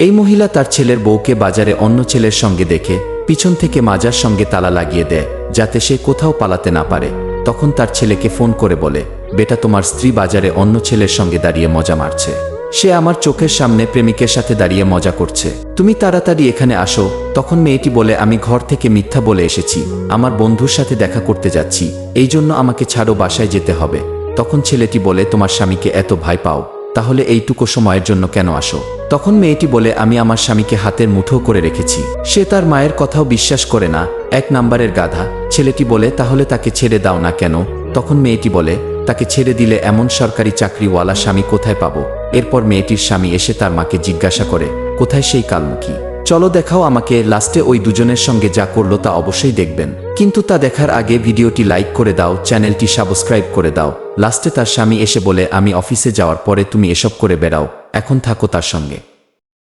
এই মহিলা তার ছেলের বউকে বাজারে অন্য ছেলের সঙ্গে দেখে পিছন থেকে মাজার সঙ্গে তালা লাগিয়ে দেয়, যাতে সে কোথাও পালাতে না পারে। তখন তার ছেলেকে ফোন করে বলে, বেটা, তোমার স্ত্রী বাজারে অন্য ছেলের সঙ্গে দাঁড়িয়ে মজা মারছে। সে আমার চোখের সামনে প্রেমিকের সাথে দাঁড়িয়ে মজা করছে। তুমি তাড়াতাড়ি এখানে আসো। তখন মেয়েটি বলে, আমি ঘর থেকে মিথ্যা বলে এসেছি। আমার বন্ধুর সাথে দেখা করতে যাচ্ছি। এই জন্য আমাকে ছাড়ো, বাসায় যেতে হবে। তখন ছেলেটি বলে, তোমার স্বামীকে এত ভাই পাও। তাহলে এইটুকু সময়ের জন্য কেন আসো? তখন মেয়েটি বলে, আমি আমার স্বামীকে হাতের মুঠো করে রেখেছি। সে তার মায়ের কথাও বিশ্বাস করে না। এক নাম্বারের গাধা। ছেলেটি বলে, তাহলে তাকে ছেড়ে দাও না কেন? তখন মেয়েটি বলে, তাকে ছেড়ে দিলে এমন সরকারি চাকরিওয়ালা স্বামী কোথায় পাবো? এরপর মেয়েটির স্বামী এসে তার মাকে জিজ্ঞাসা করে, কোথায় সেই কালমুখী? চলো দেখাও আমাকে, লাস্টে ওই দুজনের সঙ্গে যা করল তা অবশ্যই দেখবেন। কিন্তু তা দেখার আগে ভিডিওটি লাইক করে দাও, চ্যানেলটি সাবস্ক্রাইব করে দাও। লাস্টে তার স্বামী এসে বলে, আমি অফিসে যাওয়ার পরে তুমি এসব করে বেড়াও। এখন থাকো তার সঙ্গে।